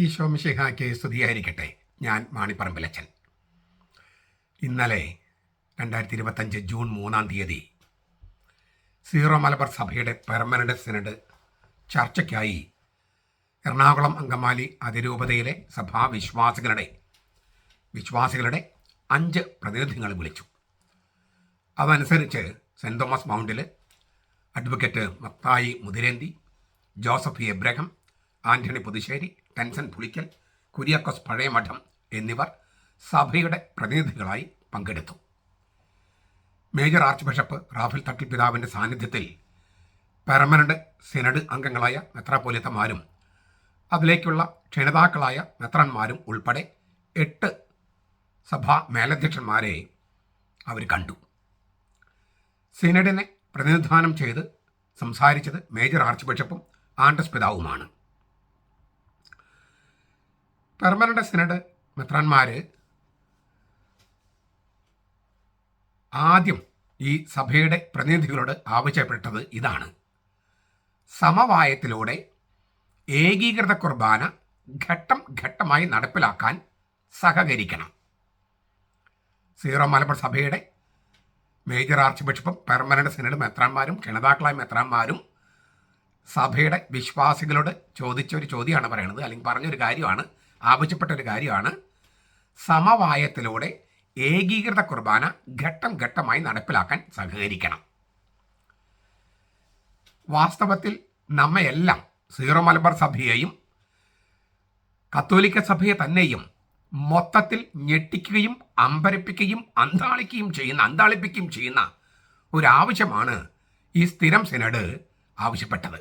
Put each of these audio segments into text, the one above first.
Isho case സ്തുതിയായിരിക്കട്ടെ. ഞാൻ മാണിപ്പറമ്പിലച്ചൻ. ഇന്നലെ രണ്ടായിരത്തി ഇരുപത്തഞ്ച് ജൂൺ മൂന്നാം തീയതി സീറോ മലബാർ സഭയുടെ പെർമനന്റ് സിനഡ് ചർച്ചയ്ക്കായി എറണാകുളം അങ്കമാലി അതിരൂപതയിലെ സഭാ വിശ്വാസികളുടെ വിശ്വാസികളുടെ അഞ്ച് പ്രതിനിധികളെ വിളിച്ചു. അതനുസരിച്ച് Saint Thomas മൗണ്ടിൽ advocate Mathai Muthirenthi Joseph Abraham Antony Puthussery Tenson Pulickal Kuriakose Pazhayamadam എന്നിവർ സഭയുടെ പ്രതിനിധികളായി പങ്കെടുത്തു. Major archbishop Raphael Thattil പിതാവിന്റെ സാന്നിധ്യത്തിൽ പെർമനന്റ് സിനഡ് അംഗങ്ങളായ മെത്രാപോലിത്തമാരും അതിലേക്കുള്ള ക്ഷണിതാക്കളായ മെത്രാന്മാരും ഉൾപ്പെടെ എട്ട് സഭാ മേലധ്യക്ഷന്മാരെ അവർ കണ്ടു. സിനഡിനെ പ്രതിനിധാനം ചെയ്ത് സംസാരിച്ചത് മേജർ ആർച്ച് ബിഷപ്പും ആൻഡസ് പിതാവുമാണ്. പെർമനന്റ് സിനഡ് മെത്രാന്മാർ ആദ്യം ഈ സഭയുടെ പ്രതിനിധികളോട് ആവശ്യപ്പെട്ടത് ഇതാണ്. സമവായത്തിലൂടെ ഏകീകൃത കുർബാന ഘട്ടം ഘട്ടമായി നടപ്പിലാക്കാൻ സഹകരിക്കണം. സീറോ മലബാർ സഭയുടെ മേജർ ആർച്ച് ബിഷപ്പും പെർമനന്റ് സിനഡ് മെത്രാന്മാരും ക്ഷണിതാക്കളായ മെത്രാന്മാരും സഭയുടെ വിശ്വാസികളോട് ചോദിച്ച ഒരു ചോദ്യമാണ് പറയുന്നത്. അല്ലെങ്കിൽ പറഞ്ഞൊരു കാര്യമാണ്. ആവശ്യപ്പെട്ട ഒരു കാര്യമാണ്. സമവായത്തിലൂടെ ഏകീകൃത കുർബാന ഘട്ടം ഘട്ടമായി നടപ്പിലാക്കാൻ സഹകരിക്കണം. വാസ്തവത്തിൽ നമ്മയെല്ലാം സീറോ മലബാർ സഭയെയും കത്തോലിക്ക സഭയെ തന്നെയും മൊത്തത്തിൽ ഞെട്ടിക്കുകയും അമ്പരപ്പിക്കുകയും അന്താളിക്കുകയും ചെയ്യുന്ന അന്താളിപ്പിക്കുകയും ചെയ്യുന്ന ഒരാവശ്യമാണ് ഈ സ്ഥിരം സിനഡ് ആവശ്യപ്പെട്ടത്.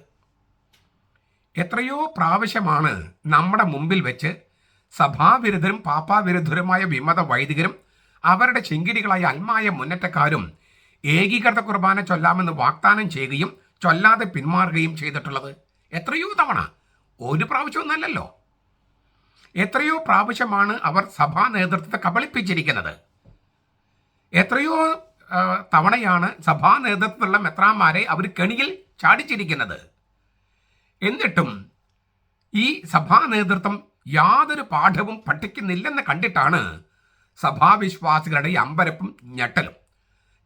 എത്രയോ പ്രാവശ്യമാണ് നമ്മുടെ മുമ്പിൽ വെച്ച് സഭാവിരുദ്ധരും പാപ്പാവിരുദ്ധരുമായ വിമത വൈദികരും അവരുടെ ചെങ്കിടികളായ അൽമായ മുന്നേറ്റക്കാരും ഏകീകൃത കുർബാന ചൊല്ലാമെന്ന് വാഗ്ദാനം ചെയ്യുകയും ചൊല്ലാതെ പിന്മാറുകയും ചെയ്തിട്ടുള്ളത് എത്രയോ തവണ. ഒരു പ്രാവശ്യമൊന്നല്ലല്ലോ എത്രയോ പ്രാവശ്യമാണ് അവർ സഭാ നേതൃത്വത്തെ കബളിപ്പിച്ചിരിക്കുന്നത്. എത്രയോ തവണയാണ് സഭാ നേതൃത്വത്തിലുള്ള മെത്രാന്മാരെ അവർ കെണിയിൽ ചാടിച്ചിരിക്കുന്നത്. എന്നിട്ടും ഈ സഭാ നേതൃത്വം യാതൊരു പാഠവും പഠിക്കുന്നില്ലെന്ന് കണ്ടിട്ടാണ് സഭാവിശ്വാസികളുടെ ഈ അമ്പരപ്പും ഞെട്ടലും.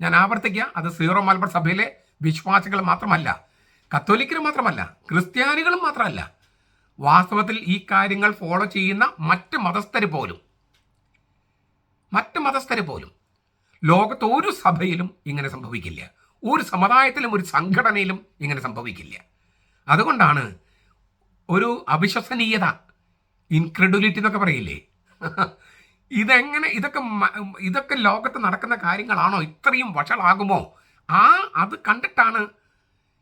ഞാൻ ആവർത്തിക്കുക അത് സീറോ മലബാർ സഭയിലെ വിശ്വാസികൾ മാത്രമല്ല കത്തോലിക്കർ മാത്രമല്ല ക്രിസ്ത്യാനികളും മാത്രമല്ല വാസ്തവത്തിൽ ഈ കാര്യങ്ങൾ ഫോളോ ചെയ്യുന്ന മറ്റ് മതസ്ഥർ പോലും മറ്റ് മതസ്ഥർ പോലും ലോകത്ത് ഒരു സഭയിലും ഇങ്ങനെ സംഭവിക്കില്ല. ഒരു സമുദായത്തിലും ഒരു സംഘടനയിലും ഇങ്ങനെ സംഭവിക്കില്ല. അതുകൊണ്ടാണ് ഒരു അവിശ്വസനീയത ഇൻക്രെഡുലിറ്റി എന്നൊക്കെ പറയില്ലേ? ഇതെങ്ങനെ ഇതൊക്കെ ഇതൊക്കെ ലോകത്ത് നടക്കുന്ന കാര്യങ്ങളാണോ? ഇത്രയും വഷളാകുമോ? ആ അത് കണ്ടിട്ടാണ്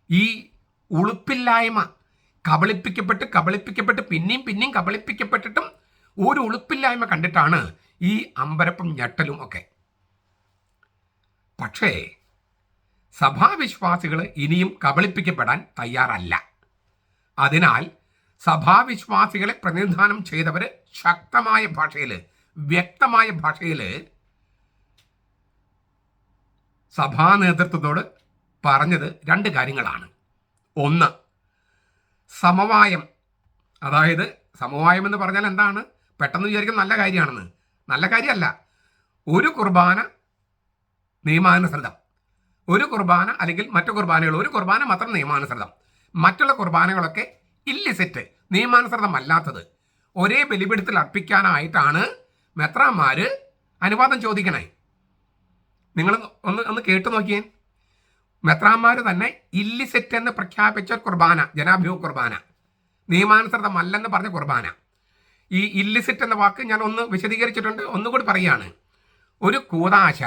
ഈ ഉളുപ്പില്ലായ്മ. കബളിപ്പിക്കപ്പെട്ട് കബളിപ്പിക്കപ്പെട്ട് പിന്നെയും പിന്നെയും കബളിപ്പിക്കപ്പെട്ടിട്ടും ഒരു ഉളുപ്പില്ലായ്മ കണ്ടിട്ടാണ് ഈ അമ്പരപ്പും ഞെട്ടലും ഒക്കെ. പക്ഷേ സഭാവിശ്വാസികൾ ഇനിയും കബളിപ്പിക്കപ്പെടാൻ തയ്യാറല്ല. അതിനാൽ സഭാവിശ്വാസികളെ പ്രതിനിധാനം ചെയ്തവർ ശക്തമായ ഭാഷയിൽ വ്യക്തമായ ഭാഷയിൽ സഭാ നേതൃത്വത്തോട് പറഞ്ഞത് രണ്ട് കാര്യങ്ങളാണ്. ഒന്ന് സമവായം. അതായത് സമവായം എന്ന് പറഞ്ഞാൽ എന്താണ്? പെട്ടെന്ന് വിചാരിക്കും നല്ല കാര്യമാണെന്ന്. നല്ല കാര്യമല്ല. ഒരു കുർബാന നിയമാനുസൃതം. ഒരു കുർബാന അല്ലെങ്കിൽ മറ്റു കുർബാനകൾ. ഒരു കുർബാന മാത്രം നിയമാനുസൃതം. മറ്റുള്ള കുർബാനകളൊക്കെ ഇല്ലിസെറ്റ് നിയമാനുസൃതമല്ലാത്തത്. ഒരേ ബലിപിടുത്തിൽ അർപ്പിക്കാനായിട്ടാണ് മെത്രാന്മാർ അനുവാദം ചോദിക്കണേ. നിങ്ങൾ ഒന്ന് ഒന്ന് കേട്ടു നോക്കിയേ. മെത്രാന്മാർ തന്നെ ഇല്ലിസെറ്റ് എന്ന് പ്രഖ്യാപിച്ച കുർബാന ജനാഭിമുഖ കുർബാന. നിയമാനുസൃതമല്ലെന്ന് പറഞ്ഞ കുർബാന. ഈ ഇല്ലിസിറ്റ് എന്ന വാക്ക് ഞാൻ ഒന്ന് വിശദീകരിച്ചിട്ടുണ്ട് ഒന്നുകൂടി പറയുകയാണ്. ഒരു കൂതാശ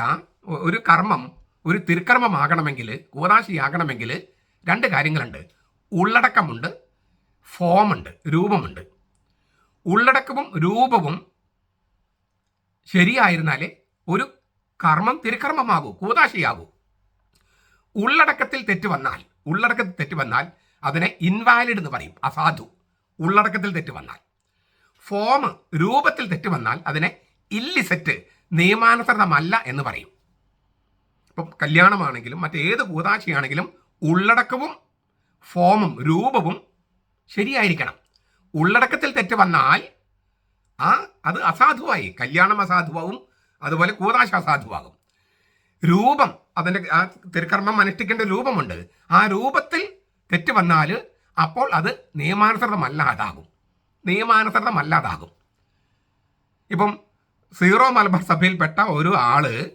ഒരു കർമ്മം ഒരു തിരുക്കർമ്മമാകണമെങ്കിൽ കൂതാശയാകണമെങ്കിൽ രണ്ട് കാര്യങ്ങളുണ്ട്. ഉള്ളടക്കമുണ്ട് ഫോമുണ്ട് രൂപമുണ്ട്. ഉള്ളടക്കവും രൂപവും ശരിയായിരുന്നാലേ ഒരു കർമ്മം തിരുക്കർമ്മമാകൂ കൂതാശയാകൂ. ഉള്ളടക്കത്തിൽ തെറ്റ് വന്നാൽ ഉള്ളടക്കത്തിൽ തെറ്റ് വന്നാൽ അതിനെ ഇൻവാലിഡ് എന്ന് പറയും അസാധു. ഉള്ളടക്കത്തിൽ തെറ്റ് വന്നാൽ. ഫോം രൂപത്തിൽ തെറ്റ് വന്നാൽ അതിനെ ഇല്ലിസെറ്റ് നിയമാനുസൃതമല്ല എന്ന് പറയും. ഇപ്പം കല്യാണമാണെങ്കിലും മറ്റേത് കൂതാശയാണെങ്കിലും ഉള്ളടക്കവും ഫോമും രൂപവും ശരിയായിരിക്കണം. ഉള്ളടക്കത്തിൽ തെറ്റ് വന്നാൽ ആ അത് അസാധുവായി. കല്യാണം അസാധുവാകും അതുപോലെ കൂതാശ അസാധുവാകും. രൂപം അതിന്റെ ആ തിരുക്കർമ്മം അനുഷ്ഠിക്കേണ്ട രൂപമുണ്ട്. ആ രൂപത്തിൽ തെറ്റ് വന്നാൽ അപ്പോൾ അത് നിയമാനുസൃതമല്ലാതാകും നിയമാനുസൃതമല്ലാതാകും ഇപ്പം സീറോ മലബാർ സഭയിൽപ്പെട്ട ഒരു ആൾ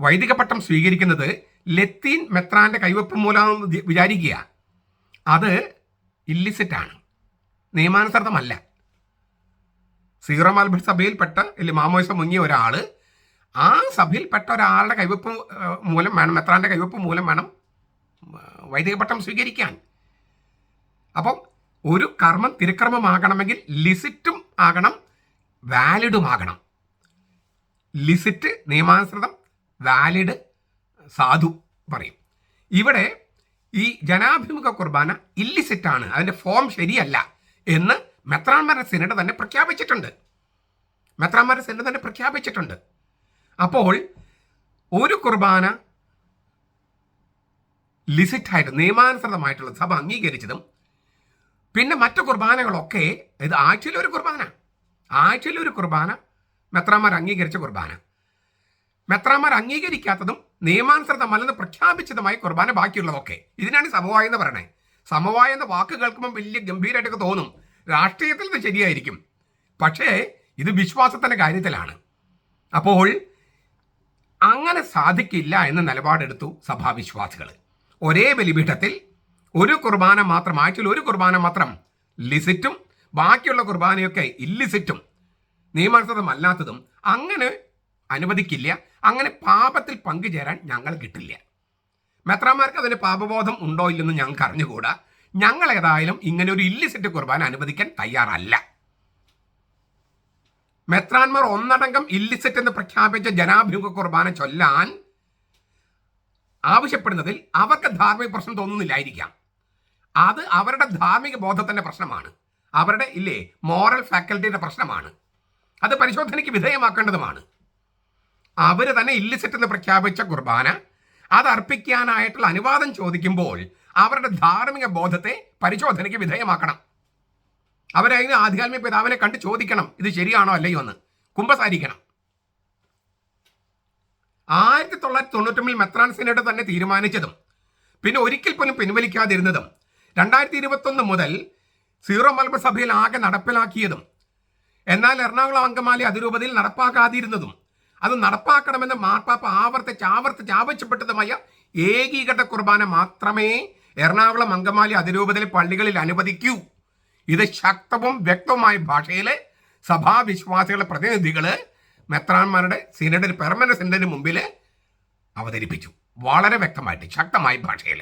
വൈദിക പട്ടം സ്വീകരിക്കുന്നത് ലത്തീൻ മെത്രാന്റെ കൈവപ്പ് മൂലമെന്ന് വിചാരിക്കുകയാണ് വിചാരിക്കുക. അത് ഇല്ലിസിറ്റാണ് നിയമാനുസൃതമല്ല. സീറോ മലബാർ സഭയിൽപ്പെട്ട ഇല്ല മാമോയിസം മുങ്ങിയ ഒരാൾ ആ സഭയിൽപ്പെട്ട ഒരാളുടെ കൈവപ്പ് മൂലം വേണം മെത്രാന്റെ കൈവപ്പ് മൂലം വേണം ആ, വൈദിക പട്ടം സ്വീകരിക്കാൻ. അപ്പം ഒരു കർമ്മം തിരുക്കർമ്മമാകണമെങ്കിൽ ലിസിറ്റും ആകണം വാലിഡുമാകണം. ലിസിറ്റ് നിയമാനുസൃതം വാലിഡ് സാധു പറയും. ഇവിടെ ഈ ജനാഭിമുഖ കുർബാന ഇല്ലിസിറ്റാണ് അതിന്റെ ഫോം ശരിയല്ല എന്ന് മെത്രാൻമാരുടെ സിനഡ് തന്നെ പ്രഖ്യാപിച്ചിട്ടുണ്ട്. മെത്രാൻമാരുടെ സിനഡ് തന്നെ പ്രഖ്യാപിച്ചിട്ടുണ്ട്. അപ്പോൾ ഒരു കുർബാന ലിസിറ്റായിട്ട് നിയമാനുസൃതമായിട്ടുള്ള സഭ അംഗീകരിച്ചതും പിന്നെ മറ്റു കുർബാനകളൊക്കെ ഇത് ആഴ്ചയിൽ ഒരു കുർബാന. ആഴ്ചയിൽ ഒരു കുർബാന മെത്രാന്മാർ അംഗീകരിച്ച കുർബാന. മെത്രാന്മാർ അംഗീകരിക്കാത്തതും നിയമാനുസൃതമല്ലെന്ന് പ്രഖ്യാപിച്ചതുമായി കുർബാന ബാക്കിയുള്ളതൊക്കെ. ഇതിനാണ് സമവായം എന്ന് പറയണേ. സമവായം എന്ന വാക്ക് കേൾക്കുമ്പോൾ വലിയ ഗംഭീരമായിട്ടൊക്കെ തോന്നും. രാഷ്ട്രീയത്തിൽ ഇത് ശരിയായിരിക്കും. പക്ഷേ ഇത് വിശ്വാസത്തിന്റെ കാര്യത്തിലാണ്. അപ്പോൾ അങ്ങനെ സാധിക്കില്ല എന്ന നിലപാടെടുത്തു സഭാവിശ്വാസികൾ ഒരേ ബലിപീഠത്തിൽ ഒരു കുർബാന മാത്രം ആഴ്ചയിൽ ഒരു കുർബാന മാത്രം ലിസിറ്റും ബാക്കിയുള്ള കുർബാനയൊക്കെ ഇല്ലിസിറ്റും നിയമാനുസൃതമല്ലാത്തതും അങ്ങനെ അനുവദിക്കില്ല. അങ്ങനെ പാപത്തിൽ പങ്കുചേരാൻ ഞങ്ങൾ കിട്ടില്ല. മെത്രാമാർക്ക് അതിന് പാപബോധം ഉണ്ടോ ഇല്ലെന്ന് ഞങ്ങൾക്ക് അറിഞ്ഞുകൂടാ. ഞങ്ങൾ ഏതായാലും ഇങ്ങനെ ഒരു ഇല്ലിസിറ്റ് കുർബാന അനുവദിക്കാൻ തയ്യാറല്ല. മെത്രാന്മാർ ഒന്നടങ്കം ഇല്ലിസിറ്റ് എന്ന് പ്രഖ്യാപിച്ച ജനാഭിമുഖ കുർബാന ചൊല്ലാൻ ആവശ്യപ്പെടുന്നതിൽ അവർക്ക് ധാർമ്മിക പ്രശ്നം തോന്നുന്നില്ലായിരിക്കാം. അത് അവരുടെ ധാർമ്മിക ബോധത്തിന്റെ പ്രശ്നമാണ്. അവരുടെ ഇല്ലേ മോറൽ ഫാക്കൽറ്റിയുടെ പ്രശ്നമാണ്. അത് പരിശോധനയ്ക്ക് വിധേയമാക്കേണ്ടതുമാണ്. അവർ തന്നെ ഇല്ലിസിറ്റ് എന്ന് പ്രഖ്യാപിച്ച കുർബാന അത് അർപ്പിക്കാനായിട്ടുള്ള അനുവാദം ചോദിക്കുമ്പോൾ അവരുടെ ധാർമ്മിക ബോധത്തെ പരിശോധനയ്ക്ക് വിധേയമാക്കണം. അവരതിന് ആധ്യാത്മിക പിതാവിനെ കണ്ട് ചോദിക്കണം ഇത് ശരിയാണോ അല്ലയോ എന്ന്. കുമ്പസാരിക്കണം. ആയിരത്തി തൊള്ളായിരത്തി തൊണ്ണൂറ്റൊമ്പതിൽ മെത്രാൻ സിനഡ് തന്നെ തീരുമാനിച്ചതും പിന്നെ ഒരിക്കൽ പോലും പിൻവലിക്കാതിരുന്നതും രണ്ടായിരത്തി ഇരുപത്തൊന്ന് മുതൽ സീറോ മലബാർ സഭയിൽ ആകെ നടപ്പിലാക്കിയതും എന്നാൽ എറണാകുളം അങ്കമാലി അതിരൂപതയിൽ നടപ്പാക്കാതിരുന്നതും അത് നടപ്പാക്കണമെന്ന് മാർപ്പാപ്പ ആവർത്തിച്ച് ആവർത്തിച്ച് ആവശ്യപ്പെട്ടതുമായ ഏകീകൃത കുർബാന മാത്രമേ എറണാകുളം അങ്കമാലി അതിരൂപതയിലെ പള്ളികളിൽ അനുവദിക്കൂ. ഇത് ശക്തവും വ്യക്തവുമായ ഭാഷയിൽ സഭാവിശ്വാസികളുടെ പ്രതിനിധികൾ മെത്രാന്മാരുടെ സിനഡിൽ പെർമനന്റ് സിനഡിന് മുമ്പിൽ അവതരിപ്പിച്ചു. വളരെ വ്യക്തമായിട്ട് ശക്തമായ ഭാഷയിൽ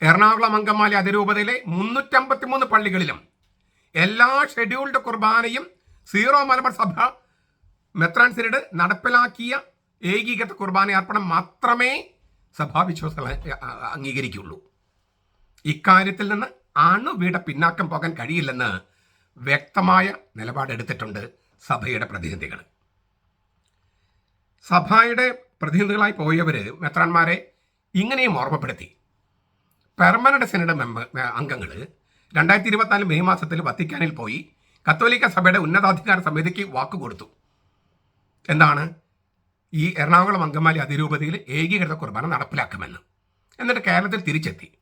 എറണാകുളം അങ്കമാലി അതിരൂപതയിലെ മുന്നൂറ്റമ്പത്തി മൂന്ന് പള്ളികളിലും എല്ലാ ഷെഡ്യൂൾഡ് കുർബാനയും സീറോ മലബാർ സഭ മെത്രാൻ സിനഡ് നടപ്പിലാക്കിയ ഏകീകൃത കുർബാന അർപ്പണം മാത്രമേ സഭാവിശ്വാസികൾ അംഗീകരിക്കുള്ളൂ ഇക്കാര്യത്തിൽ നിന്ന് അണുവിടെ പിന്നാക്കം പോകാൻ കഴിയില്ലെന്ന് വ്യക്തമായ നിലപാടെടുത്തിട്ടുണ്ട് സഭയുടെ പ്രതിനിധികൾ. സഭയുടെ പ്രതിനിധികളായി പോയവർ മെത്രാന്മാരെ ഇങ്ങനെയും ഓർമ്മപ്പെടുത്തി. പെർമനന്റ് സിനഡ് മെമ്പർ അംഗങ്ങൾ രണ്ടായിരത്തി ഇരുപത്തിനാല് മെയ് മാസത്തിൽ വത്തിക്കാനിൽ പോയി കത്തോലിക്ക സഭയുടെ ഉന്നതാധികാര സമിതിക്ക് വാക്ക് കൊടുത്തു എന്താണ്? ഈ എറണാകുളം അങ്കമാലി അതിരൂപതയിൽ ഏകീകൃത കുർബാന നടപ്പിലാക്കുമെന്ന്. എന്നിട്ട് കേരളത്തിൽ തിരിച്ചെത്തി.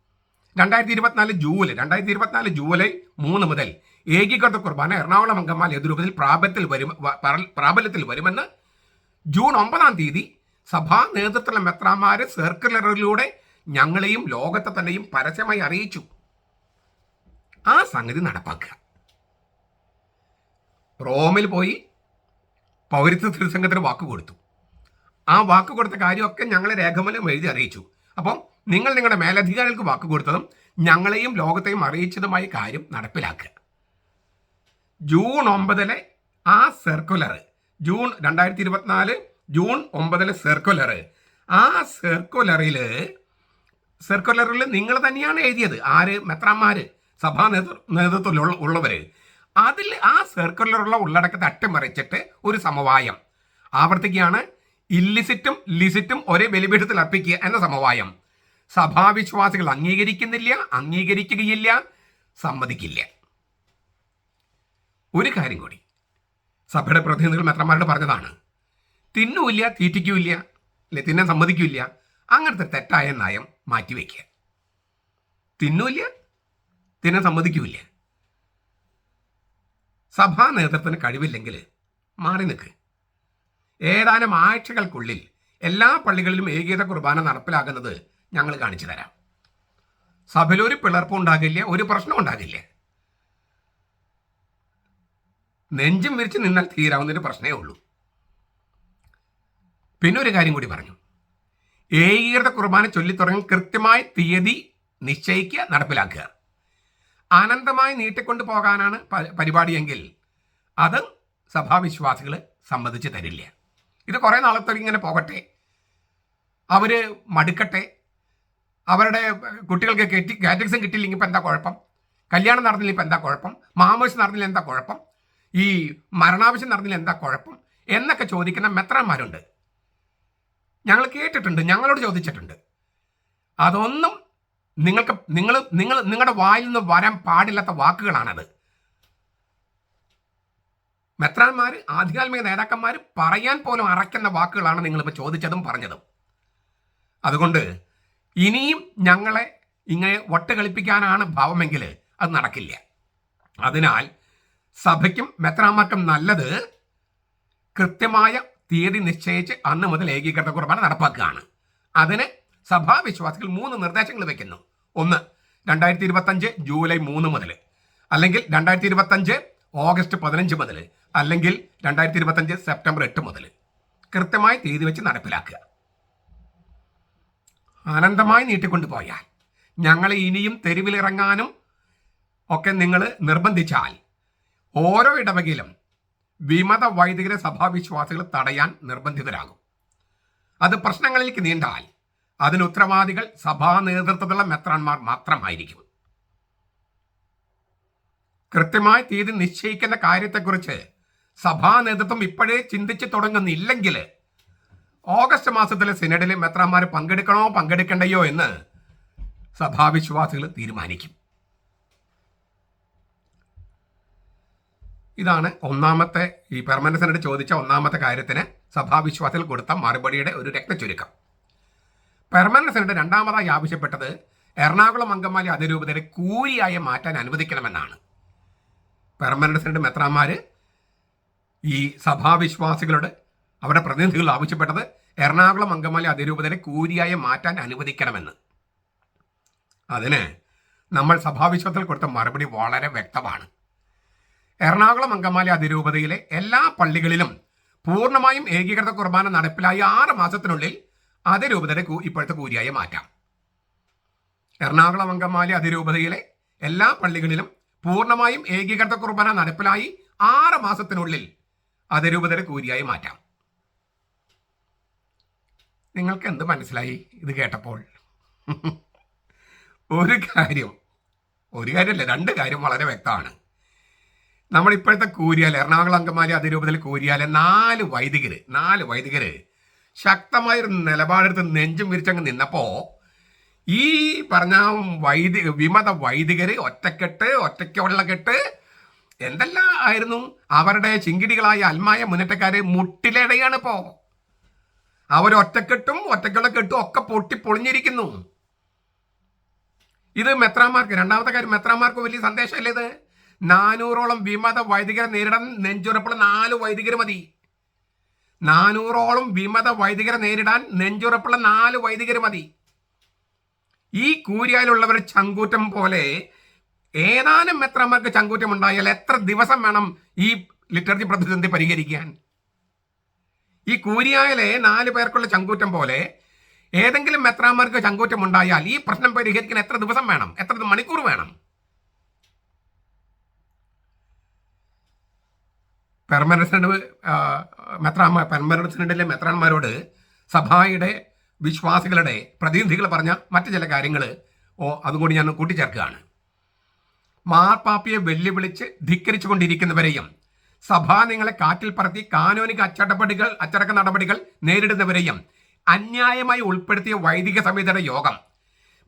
രണ്ടായിരത്തി ഇരുപത്തിനാല് ജൂലൈ രണ്ടായിരത്തി ഇരുപത്തിനാല് ജൂലൈ മൂന്ന് മുതൽ ഏകീകൃത കുർബാന എറണാകുളം അങ്കമാലി അതിരൂപതയിൽ പ്രാബല്യത്തിൽ വരും പ്രാബല്യത്തിൽ വരുമെന്ന് ജൂൺ ഒമ്പതാം തീയതി സഭാ നേതൃത്വത്തിലുള്ള മെത്രാമാര് സർക്കുലറിലൂടെ ഞങ്ങളെയും ലോകത്തെ തന്നെയും പരസ്യമായി അറിയിച്ചു. ആ സംഗതി നടപ്പാക്കുക. റോമിൽ പോയി പൗരത്വ തിരുസംഘത്തിന് വാക്ക് കൊടുത്തു. ആ വാക്ക് കൊടുത്ത കാര്യമൊക്കെ ഞങ്ങളെ രേഖമൂലം എഴുതി അറിയിച്ചു. അപ്പം നിങ്ങൾ നിങ്ങളുടെ മേലധികാരികൾക്ക് വാക്ക് കൊടുത്തതും ഞങ്ങളെയും ലോകത്തെയും അറിയിച്ചതുമായ കാര്യം നടപ്പിലാക്കുക. ജൂൺ ഒമ്പതിലെ ആ സർക്കുലർ ജൂൺ രണ്ടായിരത്തി ഇരുപത്തിനാല് ജൂൺ ഒമ്പതിലെ സർക്കുലർ ആ സർക്കുലറിൽ സർക്കുലറിൽ നിങ്ങൾ തന്നെയാണ് എഴുതിയത്. ആര്? മെത്രാന്മാര്. സഭാ നേതൃ നേതൃത്വത്തിലുള്ള ഉള്ളവര്. അതിൽ ആ സർക്കുലറുള്ള ഉള്ളടക്കത്തെ അട്ടിമറിച്ചിട്ട് ഒരു സമവായം. ആവർത്തിക്കുകയാണ് ഇല്ലിസിറ്റും ലിസിറ്റും ഒരേ ബലിപീഠത്തിൽ അർപ്പിക്കുക എന്ന സമവായം. സഭാവിശ്വാസികൾ അംഗീകരിക്കുന്നില്ല അംഗീകരിക്കുകയില്ല സമ്മതിക്കില്ല. ഒരു കാര്യം കൂടി. സഭയുടെ പ്രതിനിധികൾ മെത്രന്മാരോട് പറഞ്ഞതാണ് തിന്നൂല്ല തീറ്റിക്കൂല്ല അല്ലെ തിന്നാൻ സമ്മതിക്കില്ല അങ്ങനത്തെ തെറ്റായ നയം മാറ്റിവെക്കുക. തിന്നൂല്ല തിന്നാൻ സമ്മതിക്കൂല്ല സഭാ നേതൃത്വത്തിന് കഴിവില്ലെങ്കിൽ മാറി നിൽക്ക്. ഏതാനും ആഴ്ചകൾക്കുള്ളിൽ എല്ലാ പള്ളികളിലും ഏകീത കുർബാന നടപ്പിലാക്കുന്നത് ഞങ്ങൾ കാണിച്ചു തരാം. സഭയിലൊരു പിളർപ്പ് ഉണ്ടാകില്ല ഒരു പ്രശ്നം ഉണ്ടാകില്ല. നെഞ്ചും വിരിച്ച് നിന്നാൽ തീരാവുന്നൊരു പ്രശ്നമേ ഉള്ളൂ. പിന്നെ ഒരു കാര്യം കൂടി പറഞ്ഞു. ഏകീകൃത കുർബാന ചൊല്ലിത്തുടങ്ങി കൃത്യമായി തീയതി നിശ്ചയിക്കുക നടപ്പിലാക്കുക. അനന്തമായി നീട്ടിക്കൊണ്ടു പോകാനാണ് പരിപാടിയെങ്കിൽ അത് സഭാവിശ്വാസികൾ സമ്മതിച്ച് തരില്ല. ഇത് കുറേ നാളത്തേക്ക് ഇങ്ങനെ പോകട്ടെ. അവർ മടുക്കട്ടെ. അവരുടെ കുട്ടികൾക്ക് കെട്ടി കാറ്റക്സും കിട്ടിയില്ലെങ്കിൽ ഇപ്പം എന്താ കുഴപ്പം? കല്യാണം നടന്നില്ല ഇപ്പം എന്താ കുഴപ്പം? മാമോസ് നടന്നില്ല എന്താ കുഴപ്പം? ഈ മരണാവശ്യം നടന്നില്ല എന്താ കുഴപ്പം? എന്നൊക്കെ ചോദിക്കുന്ന മെത്രന്മാരുണ്ട്. ഞങ്ങൾ കേട്ടിട്ടുണ്ട് ഞങ്ങളോട് ചോദിച്ചിട്ടുണ്ട്. അതൊന്നും നിങ്ങൾക്ക് നിങ്ങൾ നിങ്ങൾ നിങ്ങളുടെ വായിൽ നിന്ന് വരാൻ പാടില്ലാത്ത വാക്കുകളാണത്. മെത്രാന്മാർ ആധികാത്മിക നേതാക്കന്മാർ പറയാൻ പോലും അറയ്ക്കുന്ന വാക്കുകളാണ് നിങ്ങളിപ്പോൾ ചോദിച്ചതും പറഞ്ഞതും. അതുകൊണ്ട് ഇനിയും ഞങ്ങളെ ഇങ്ങനെ വട്ട് കളിപ്പിക്കാനാണ് ഭാവമെങ്കിൽ അത് നടക്കില്ല. അതിനാൽ സഭയ്ക്കും മെത്രാന്മാർക്കും നല്ലത് കൃത്യമായ തീയതി നിശ്ചയിച്ച് അന്ന് മുതൽ ഏകീകൃത കുർബാന നടപ്പാക്കുകയാണ്. അതിന് സഭാവിശ്വാസികൾ മൂന്ന് നിർദ്ദേശങ്ങൾ വെക്കുന്നു. ഒന്ന് രണ്ടായിരത്തി ഇരുപത്തഞ്ച് ജൂലൈ മൂന്ന് മുതൽ അല്ലെങ്കിൽ രണ്ടായിരത്തി ഇരുപത്തഞ്ച് ഓഗസ്റ്റ് പതിനഞ്ച് മുതൽ അല്ലെങ്കിൽ രണ്ടായിരത്തി ഇരുപത്തഞ്ച് സെപ്റ്റംബർ എട്ട് മുതൽ കൃത്യമായി തീയതി വെച്ച് നടപ്പിലാക്കുക. അനന്തമായി നീട്ടിക്കൊണ്ടുപോയാൽ ഞങ്ങൾ ഇനിയും തെരുവിലിറങ്ങാനും ഒക്കെ നിങ്ങൾ നിർബന്ധിച്ചാൽ ഓരോ ഇടവകയിലും വിമത വൈദികരെ സഭാവിശ്വാസികൾ തടയാൻ നിർബന്ധിതരാകും. അത് പ്രശ്നങ്ങളിലേക്ക് നീണ്ടാൽ അതിന് ഉത്തരവാദികൾ സഭാ നേതൃത്വത്തിലുള്ള മെത്രാന്മാർ മാത്രമായിരിക്കും. കൃത്യമായ തീയതി നിശ്ചയിക്കുന്ന കാര്യത്തെക്കുറിച്ച് സഭാ നേതൃത്വം ഇപ്പോഴേ ചിന്തിച്ചു തുടങ്ങുന്നില്ലെങ്കിൽ ഓഗസ്റ്റ് മാസത്തിലെ സിനഡിലെ മെത്രാന്മാർ പങ്കെടുക്കണോ പങ്കെടുക്കണ്ടയോ എന്ന് സഭാവിശ്വാസികൾ തീരുമാനിക്കും. ഇതാണ് ഒന്നാമത്തെ ഈ പെർമനന്റ് സെനറ്റ് ചോദിച്ച ഒന്നാമത്തെ കാര്യത്തിന് സഭാവിശ്വാസികൾ കൊടുത്ത മറുപടിയുടെ ഒരു രക്തചുരുക്കം. പെർമനന്റ് സെനറ്റ് രണ്ടാമതായി ആവശ്യപ്പെട്ടത് എറണാകുളം അങ്കമാലി അതിരൂപതരെ കൂലിയായി മാറ്റാൻ അനുവദിക്കണമെന്നാണ്. പെർമനന്റ് സെനറ്റ് മെത്രാന്മാർ ഈ സഭാവിശ്വാസികളോട് അവരുടെ പ്രതിനിധികൾ ആവശ്യപ്പെട്ടത് എറണാകുളം അങ്കമാലി അതിരൂപതരെ കൂലിയായി മാറ്റാൻ അനുവദിക്കണമെന്ന്. അതിന് നമ്മൾ സഭാവിശ്വാസത്തിൽ കൊടുത്ത മറുപടി വളരെ വ്യക്തമാണ്. എറണാകുളം അങ്കമാലി അതിരൂപതയിലെ എല്ലാ പള്ളികളിലും പൂർണമായും ഏകീകൃത കുർബാന നടപ്പിലായി ആറ് മാസത്തിനുള്ളിൽ അതിരൂപതയുടെ ഇപ്പോഴത്തെ കൂരിയായി മാറ്റാം. എറണാകുളം അങ്കമാലി അതിരൂപതയിലെ എല്ലാ പള്ളികളിലും പൂർണമായും ഏകീകൃത കുർബാന നടപ്പിലായി ആറ് മാസത്തിനുള്ളിൽ അതിരൂപതയുടെ കൂരിയായി മാറ്റാം. നിങ്ങൾക്ക് എന്ത് മനസ്സിലായി ഇത് കേട്ടപ്പോൾ? ഒരു കാര്യം ഒരു കാര്യമല്ല രണ്ട് കാര്യം വളരെ വ്യക്തമാണ്. നമ്മളിപ്പോഴത്തെ കൂരിയാൽ എറണാകുളം അങ്കമാലി അതിരൂപതയിൽ കൂരിയാലെ നാല് വൈദികര് നാല് വൈദികര് ശക്തമായൊരു നിലപാടെടുത്ത് നെഞ്ചും വിരിച്ചങ്ങ് നിന്നപ്പോ ഈ പറഞ്ഞ വൈദിക വിമത വൈദികര് ഒറ്റക്കെട്ട് ഒറ്റയ്ക്കുള്ള കെട്ട് എന്തെല്ലാം ആയിരുന്നു അവരുടെ ചിങ്കിടികളായ അൽമായ മുന്നേറ്റക്കാര് മുട്ടിലടയാണ് ഇപ്പോ. അവർ ഒറ്റക്കെട്ടും ഒറ്റയ്ക്കുള്ള കെട്ടും ഒക്കെ പൊട്ടി പൊളിഞ്ഞിരിക്കുന്നു. ഇത് മെത്രാമാർക്ക് രണ്ടാമത്തെ കാര്യം മെത്രാമാർക്ക് വലിയ സന്ദേശമല്ലേ ഇത്? നാനൂറോളം വിമത വൈദികരെ നേരിടാൻ നെഞ്ചുറപ്പുള്ള നാല് വൈദികർ മതി. നാനൂറോളം വിമത വൈദികരെ നേരിടാൻ നെഞ്ചുറപ്പുള്ള നാല് വൈദികർ മതി. ഈ കൂരിയാലുള്ളവർ ചങ്കൂറ്റം പോലെ ഏതാനും മെത്രന്മാർക്ക് ചങ്കൂറ്റം ഉണ്ടായാൽ എത്ര ദിവസം വേണം ഈ ലിറ്ററേച്ചർ പ്രതിസന്ധി പരിഹരിക്കാൻ? ഈ കൂരിയായലെ നാല് പേർക്കുള്ള ചങ്കൂറ്റം പോലെ ഏതെങ്കിലും മെത്രാമാർക്ക് ചങ്കൂറ്റം ഉണ്ടായാൽ ഈ പ്രശ്നം പരിഹരിക്കാൻ എത്ര ദിവസം വേണം? എത്ര മണിക്കൂർ വേണം? പെർമനന്റ് പെർമനന്റ് സെനഡിലെ മെത്രാന്മാരോട് സഭായുടെ വിശ്വാസികളുടെ പ്രതിനിധികൾ പറഞ്ഞ മറ്റു ചില കാര്യങ്ങൾ ഓ അതുകൂടി ഞാൻ കൂട്ടിച്ചേർക്കുകയാണ്. മാർപ്പാപ്പിയെ വെല്ലുവിളിച്ച് ധിക്കരിച്ചു കൊണ്ടിരിക്കുന്നവരെയും സഭ നിങ്ങളെ കാറ്റിൽ പറത്തി കാനോനിക അച്ചടപടികൾ അച്ചടക്ക നടപടികൾ നേരിടുന്നവരെയും അന്യായമായി ഉൾപ്പെടുത്തിയ വൈദിക സമിതിയുടെ യോഗം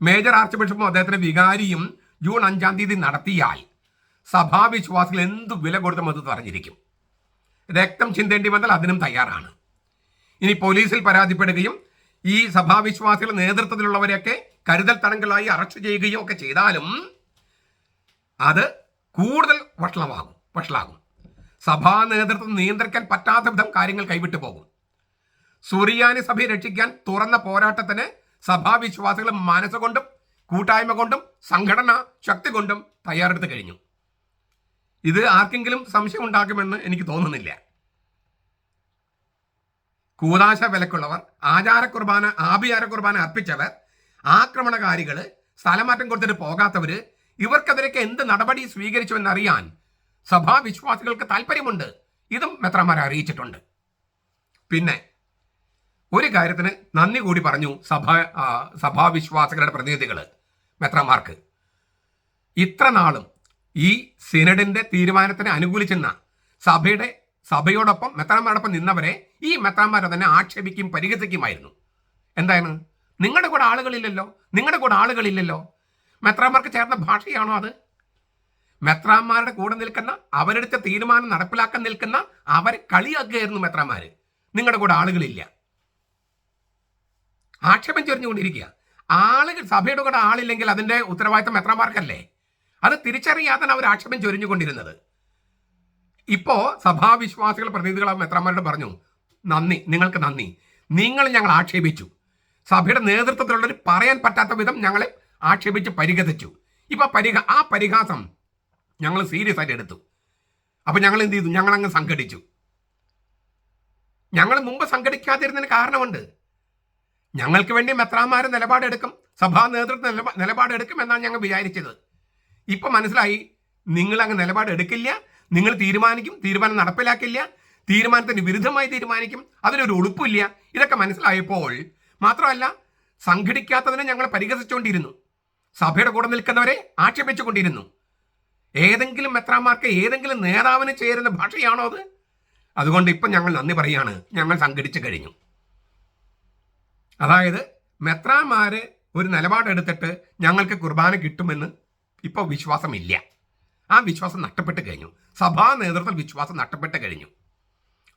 മേജർ ആർച്ച് ബിഷപ്പും അദ്ദേഹത്തിന്റെ വികാരിയും ജൂൺ അഞ്ചാം തീയതി നടത്തിയാൽ സഭാവിശ്വാസികൾ എന്തു വില കൊടുത്തും അത് പറഞ്ഞിരിക്കും രക്തം ചിന്തേണ്ടി വന്നാൽ അതിനും തയ്യാറാണ്. ഇനി പോലീസിൽ പരാതിപ്പെടുകയും ഈ സഭാവിശ്വാസികളുടെ നേതൃത്വത്തിലുള്ളവരെയൊക്കെ കരുതൽ തടങ്കലായി അറസ്റ്റ് ചെയ്യുകയും ഒക്കെ ചെയ്താലും അത് കൂടുതൽ വഷളമാകും വഷളാകും. സഭാ നേതൃത്വം നിയന്ത്രിക്കാൻ പറ്റാത്ത വിധം കാര്യങ്ങൾ കൈവിട്ടു പോകും. സുറിയാനി സഭയെ രക്ഷിക്കാൻ തുറന്ന പോരാട്ടത്തിന് സഭാവിശ്വാസികൾ മനസ്സുകൊണ്ടും കൂട്ടായ്മ കൊണ്ടും സംഘടനാ ശക്തി കൊണ്ടും തയ്യാറെടുത്ത് കഴിഞ്ഞു. ഇത് ആർക്കെങ്കിലും സംശയം ഉണ്ടാക്കുമെന്ന് എനിക്ക് തോന്നുന്നില്ല. കൂതാശ വിലക്കുള്ളവർ ആചാര കുർബാന ആഭിചാര കുർബാന അർപ്പിച്ചവർ ആക്രമണകാരികൾ സ്ഥലമാറ്റം കൊടുത്തിട്ട് പോകാത്തവർ ഇവർക്കെതിരൊക്കെ എന്ത് നടപടി സ്വീകരിച്ചു എന്നറിയാൻ സഭാവിശ്വാസികൾക്ക് താല്പര്യമുണ്ട് ഇതും മെത്രമാരെ അറിയിച്ചിട്ടുണ്ട്. പിന്നെ ഒരു കാര്യത്തിന് നന്ദി കൂടി പറഞ്ഞു സഭ സഭാവിശ്വാസികളുടെ പ്രതിനിധികൾ മെത്രമാർക്ക് ഇത്ര നാളും ഈ സിനഡിന്റെ തീരുമാനത്തിന് അനുകൂലിച്ചെന്ന സഭയുടെ സഭയോടൊപ്പം മെത്രാന്മാരോടൊപ്പം നിന്നവരെ ഈ മെത്രാന്മാരെ തന്നെ ആക്ഷേപിക്കും പരിഹസിക്കുമായിരുന്നു. എന്താണ്? നിങ്ങളുടെ കൂടെ ആളുകളില്ലല്ലോ? നിങ്ങളുടെ കൂടെ ആളുകളില്ലല്ലോ? മെത്രാന്മാർക്ക് ചേർന്ന ഭാഷയാണോ അത്? മെത്രാന്മാരുടെ കൂടെ നിൽക്കുന്ന അവരെടുത്ത തീരുമാനം നടപ്പിലാക്കാൻ നിൽക്കുന്ന അവരെ കളിയാക്കുകയായിരുന്നു മെത്രാന്മാര്. നിങ്ങളുടെ കൂടെ ആളുകളില്ല. ആക്ഷേപം ചൊരിഞ്ഞുകൊണ്ടിരിക്കുക. ആളുകൾ സഭയുടെ കൂടെ ആളില്ലെങ്കിൽ അതിന്റെ ഉത്തരവാദിത്തം മെത്രാന്മാർക്കല്ലേ? അത് തിരിച്ചറിയാതെ അവർ ആക്ഷേപം ചൊരിഞ്ഞുകൊണ്ടിരുന്നത്. ഇപ്പോ സഭാവിശ്വാസികൾ പ്രതിനിധികൾ മെത്രാന്മാരോട് പറഞ്ഞു നന്ദി നിങ്ങൾക്ക് നന്ദി. നിങ്ങൾ ഞങ്ങൾ ആക്ഷേപിച്ചു. സഭയുടെ നേതൃത്വത്തിലുള്ളവർ പറയാൻ പറ്റാത്ത വിധം ഞങ്ങളെ ആക്ഷേപിച്ച് പരിഹസിച്ചു. ഇപ്പൊ പരിഹ ആ പരിഹാസം ഞങ്ങൾ സീരിയസ് ആയിട്ട് എടുത്തു. അപ്പൊ ഞങ്ങൾ എന്ത് ചെയ്തു? ഞങ്ങൾ അങ്ങ് സംഘടിച്ചു. ഞങ്ങൾ മുമ്പ് സംഘടിക്കാതിരുന്നതിന് കാരണമുണ്ട്. ഞങ്ങൾക്ക് വേണ്ടി മെത്രാമാരെ നിലപാടെടുക്കും സഭാ നേതൃത്വം നിലപാ- നിലപാടെടുക്കും എന്നാണ് ഞങ്ങൾ വിചാരിച്ചത്. ഇപ്പൊ മനസ്സിലായി. നിങ്ങൾ അങ്ങ് നിലപാട് എടുക്കില്ല. നിങ്ങൾ തീരുമാനിക്കും. തീരുമാനം നടപ്പിലാക്കില്ല. തീരുമാനത്തിന് വിരുദ്ധമായി തീരുമാനിക്കും. അതിനൊരു ഉളുപ്പില്ല. ഇതൊക്കെ മനസ്സിലായപ്പോൾ മാത്രമല്ല സംഘടിക്കാത്തതിനെ ഞങ്ങൾ പരിഹസിച്ചുകൊണ്ടിരുന്നു. സഭയുടെ കൂടെ നിൽക്കുന്നവരെ ആക്ഷേപിച്ചുകൊണ്ടിരുന്നു. ഏതെങ്കിലും മെത്രാന്മാർക്ക് ഏതെങ്കിലും നേതാവിന് ചേരുന്ന ഭാഷയാണോ അത്? അതുകൊണ്ട് ഇപ്പം ഞങ്ങൾ നന്ദി പറയാണ്. ഞങ്ങൾ സംഘടിച്ചു കഴിഞ്ഞു. അതായത് മെത്രാന്മാര് ഒരു നിലപാടെടുത്തിട്ട് ഞങ്ങൾക്ക് കുർബാന കിട്ടുമെന്ന് ഇപ്പോൾ വിശ്വാസമില്ല. ആ വിശ്വാസം നഷ്ടപ്പെട്ട് കഴിഞ്ഞു. സഭാ നേതൃത്വം വിശ്വാസം നഷ്ടപ്പെട്ട് കഴിഞ്ഞു.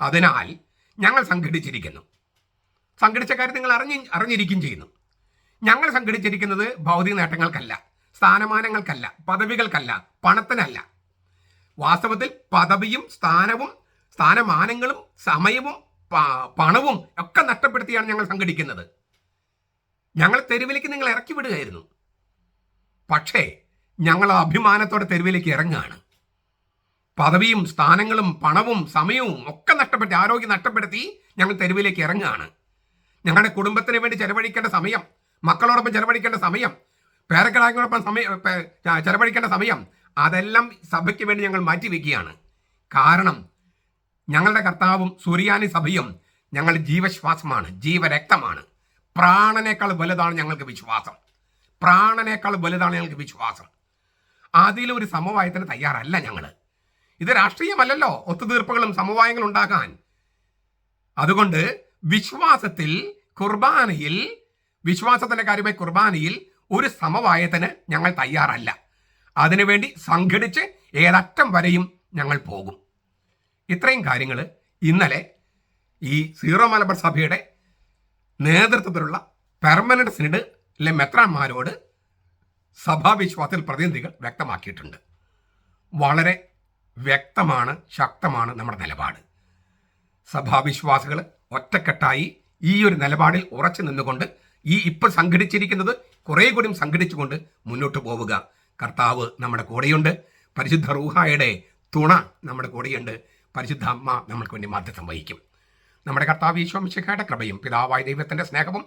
അതിനാൽ ഞങ്ങൾ സംഘടിച്ചിരിക്കുന്നു. സംഘടിച്ച കാര്യം നിങ്ങൾ അറിഞ്ഞി അറിഞ്ഞിരിക്കും ചെയ്യുന്നു. ഞങ്ങൾ സംഘടിച്ചിരിക്കുന്നത് ഭൗതിക നേട്ടങ്ങൾക്കല്ല സ്ഥാനമാനങ്ങൾക്കല്ല പദവികൾക്കല്ല പണത്തിനല്ല. വാസ്തവത്തിൽ പദവിയും സ്ഥാനവും സ്ഥാനമാനങ്ങളും സമയവും പണവും ഒക്കെ നഷ്ടപ്പെടുത്തിയാണ് ഞങ്ങൾ സംഘടിക്കുന്നത്. ഞങ്ങൾ തെരുവിലേക്ക് നിങ്ങൾ ഇറക്കി വിടുകയായിരുന്നു. പക്ഷേ ഞങ്ങൾ അഭിമാനത്തോടെ തെരുവിലേക്ക് ഇറങ്ങുകയാണ്. പദവിയും സ്ഥാനങ്ങളും പണവും സമയവും ഒക്കെ നഷ്ടപ്പെട്ടി ആരോഗ്യം നഷ്ടപ്പെടുത്തി ഞങ്ങൾ തെരുവിലേക്ക് ഇറങ്ങുകയാണ്. ഞങ്ങളുടെ കുടുംബത്തിന് വേണ്ടി ചെലവഴിക്കേണ്ട സമയം മക്കളോടൊപ്പം ചെലവഴിക്കേണ്ട സമയം പേരക്കിടാങ്ങളോടൊപ്പം സമയം ചെലവഴിക്കേണ്ട സമയം അതെല്ലാം സഭയ്ക്ക് വേണ്ടി ഞങ്ങൾ മാറ്റിവെക്കുകയാണ്. കാരണം ഞങ്ങളുടെ കർത്താവും സുറിയാനി സഭയും ഞങ്ങൾ ജീവശ്വാസമാണ് ജീവരക്തമാണ്. പ്രാണനേക്കാൾ വലുതാണ് ഞങ്ങൾക്ക് വിശ്വാസം. പ്രാണനേക്കാൾ വലുതാണ് ഞങ്ങൾക്ക് വിശ്വാസം. അതിലൊരു സമവായത്തിന് തയ്യാറല്ല ഞങ്ങൾ ഇത് രാഷ്ട്രീയമല്ലല്ലോ ഒത്തുതീർപ്പുകളും സമവായങ്ങളും ഉണ്ടാക്കാൻ അതുകൊണ്ട് വിശ്വാസത്തിൽ കുർബാനയിൽ വിശ്വാസത്തിന്റെ കാര്യമായി കുർബാനയിൽ ഒരു സമവായത്തിന് ഞങ്ങൾ തയ്യാറല്ല. അതിനുവേണ്ടി സംഘടിച്ച് ഏതറ്റം വരെയും ഞങ്ങൾ പോകും. ഇത്രയും കാര്യങ്ങൾ ഇന്നലെ ഈ സീറോ മലബാർ സഭയുടെ നേതൃത്വത്തിലുള്ള പെർമനന്റ് സിനഡിലെ മെത്രാന്മാരോട് സഭാവിശ്വാസത്തിൽ പ്രതിനിധികൾ വ്യക്തമാക്കിയിട്ടുണ്ട്. വളരെ വ്യക്തമാണ് ശക്തമാണ് നമ്മുടെ നിലപാട്. സഭാവിശ്വാസികൾ ഒറ്റക്കെട്ടായി ഈ ഒരു നിലപാടിൽ ഉറച്ചു നിന്നുകൊണ്ട് ഈ ഇപ്പോൾ സംഘടിച്ചിരിക്കുന്നത് കുറേ കൂടി സംഘടിച്ചുകൊണ്ട് മുന്നോട്ട് പോവുക. കർത്താവ് നമ്മുടെ കൂടെയുണ്ട്. പരിശുദ്ധ റൂഹായുടെ തുണ നമ്മുടെ കൂടെയുണ്ട്. പരിശുദ്ധ അമ്മ നമ്മൾക്ക് വേണ്ടി മധ്യസ്ഥം വഹിക്കും. നമ്മുടെ കർത്താവ് ഈശോമിശിഖയുടെ കൃപയും പിതാവായ ദൈവത്തിന്റെ സ്നേഹവും